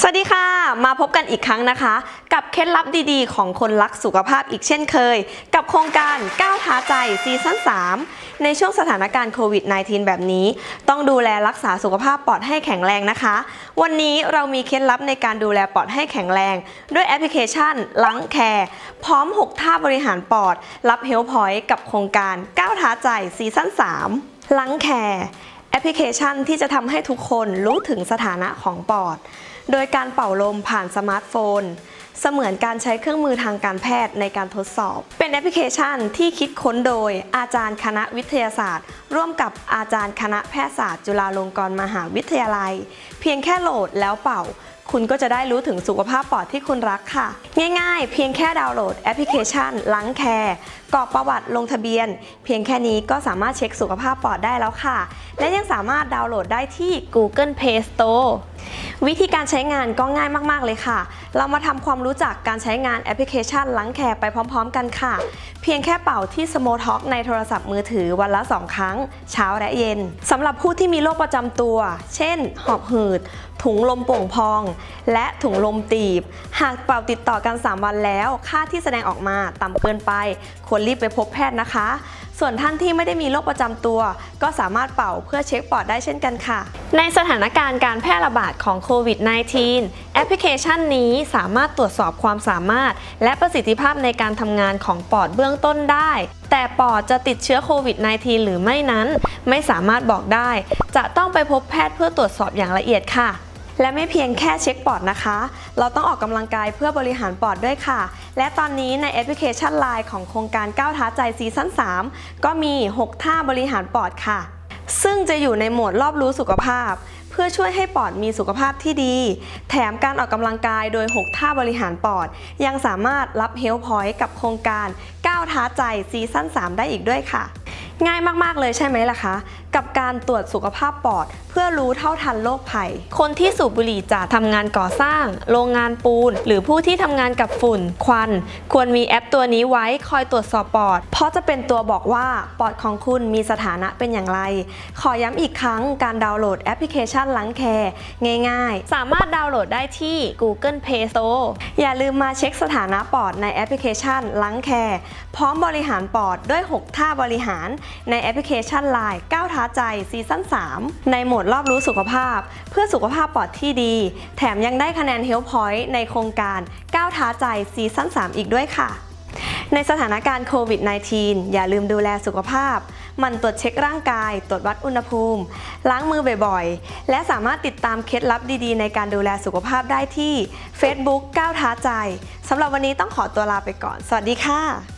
สวัสดีค่ะ มาพบกันอีกครั้งนะคะ กับเคล็ดลับดีๆ ของคนรักสุขภาพอีกเช่นเคย กับโครงการก้าวท้าใจซีซั่น3 ในช่วงสถานการณ์โควิด -19 แบบนี้ ต้องดูแลรักษาสุขภาพปอดให้แข็งแรงนะคะ วันนี้เรามีเคล็ดลับในการดูแลปอดให้แข็งแรง ด้วยแอปพลิเคชันลังแคร์พร้อม 6 ท่าบริหารปอด รับเฮลพอยต์กับโครงการก้าวท้าใจซีซั่น3ลังแคร์แอปพลิเคชันที่จะทำให้ทุกคนรู้ถึงสถานะของปอด โดยการเป่าลมผ่านสมาร์ทโฟน เสมือนการใช้เครื่องมือทางการแพทย์ในการทดสอบ เป็นแอปพลิเคชันที่คิดค้นโดยอาจารย์คณะวิทยาศาสตร์ ร่วมกับอาจารย์คณะแพทยศาสตร์ จุฬาลงกรณ์มหาวิทยาลัย เพียงแค่โหลดแล้วเป่า คุณก็จะได้รู้ถึงสุขภาพปอดที่คุณรักค่ะ ง่ายๆ เพียงแค่ดาวน์โหลดแอปพลิเคชันลังแคร์กรอกประวัติลงทะเบียน เพียงแค่นี้ก็สามารถเช็คสุขภาพปอดได้แล้วค่ะ และยังสามารถดาวน์โหลดได้ที่ Google Play Store วิธีการใช้งานก็ง่ายมาก ๆ เลยค่ะ เรามาทำความรู้จักการใช้งานแอปพลิเคชันลังแคร์ไปพร้อม ๆ กันค่ะ เพียงแค่เป่าที่ Small Talk ในโทรศัพท์มือถือวันละ 2 ครั้ง เช้าและเย็นสำหรับผู้ที่มีโรคประจำตัว เช่น หอบหืด ถุงลมโป่งพอง และถุงลมตีบ หากเป่าติดต่อกัน 3 วันแล้ว ค่าที่แสดงออกมาต่ำเกินไป ควรรีบไปพบแพทย์นะคะ ส่วนท่านที่ไม่ได้มีโรคประจำตัว ก็สามารถเป่าเพื่อเช็คปอดได้เช่นกันค่ะ ในสถานการณ์การแพร่ระบาดของโควิด -19 แอปพลิเคชันนี้สามารถตรวจสอบความสามารถ และประสิทธิภาพในการทำงานของปอดเบื้องต้นได้ แต่ปอดจะติดเชื้อโควิด -19 หรือไม่นั้น ไม่สามารถบอกได้ จะต้องไปพบแพทย์เพื่อตรวจสอบอย่างละเอียดค่ะ และไม่เพียงแค่เช็คปอดนะคะ เราต้องออกกำลังกายเพื่อบริหารปอดด้วยค่ะ และตอนนี้ในแอปพลิเคชัน Line ของโครงการก้าวท้าใจซีซั่น3 ก็มี 6 ท่าบริหารปอดค่ะ ซึ่งจะอยู่ในโหมดรอบรู้สุขภาพ เพื่อช่วยให้ปอดมีสุขภาพที่ดี แถมการออกกำลังกายโดย 6 ท่าบริหารปอด ยังสามารถรับเฮลพอยต์กับโครงการก้าวท้าใจซีซั่น3 ได้อีกด้วยค่ะ ง่ายมาก ๆ เลยใช่ไหมล่ะคะ กับการตรวจสุขภาพปอด เพื่อรู้เท่าทันโรคภัย คนที่สูบบุหรี่จากทำงานก่อสร้าง โรงงานปูน หรือผู้ที่ทำงานกับฝุ่น ควัน ควรมีแอปตัวนี้ไว้คอยตรวจสอบปอด เพราะจะเป็นตัวบอกว่าปอดของคุณมีสถานะเป็นอย่างไร ขอย้ำอีกครั้งการดาวน์โหลดแอปพลิเคชันลังแคร์ง่าย ๆ สามารถดาวน์โหลดได้ที่ Google Play Store อย่าลืมมาเช็คสถานะปอดในแอปพลิเคชันลังแคร์พร้อมบริหารปอดด้วย 6 ท่าบริหารในแอปพลิเคชัน Line ก้าวท้าใจซีซั่น3 ในโหมดรอบรู้สุขภาพ เพื่อสุขภาพปอดที่ดี แถมยังได้คะแนนเฮลพอยต์ในโครงการก้าวท้าใจซีซั่น3 อีกด้วยค่ะ ในสถานการณ์โควิด -19 อย่าลืมดูแลสุขภาพ มันตรวจเช็คร่างกาย ตรวจวัดอุณหภูมิ ล้างมือบ่อยๆ และสามารถติดตามเคล็ดลับดีๆ ในการดูแลสุขภาพได้ที่ Facebook ก้าวท้าใจสำหรับวันนี้ต้องขอตัวลาไปก่อน สวัสดีค่ะ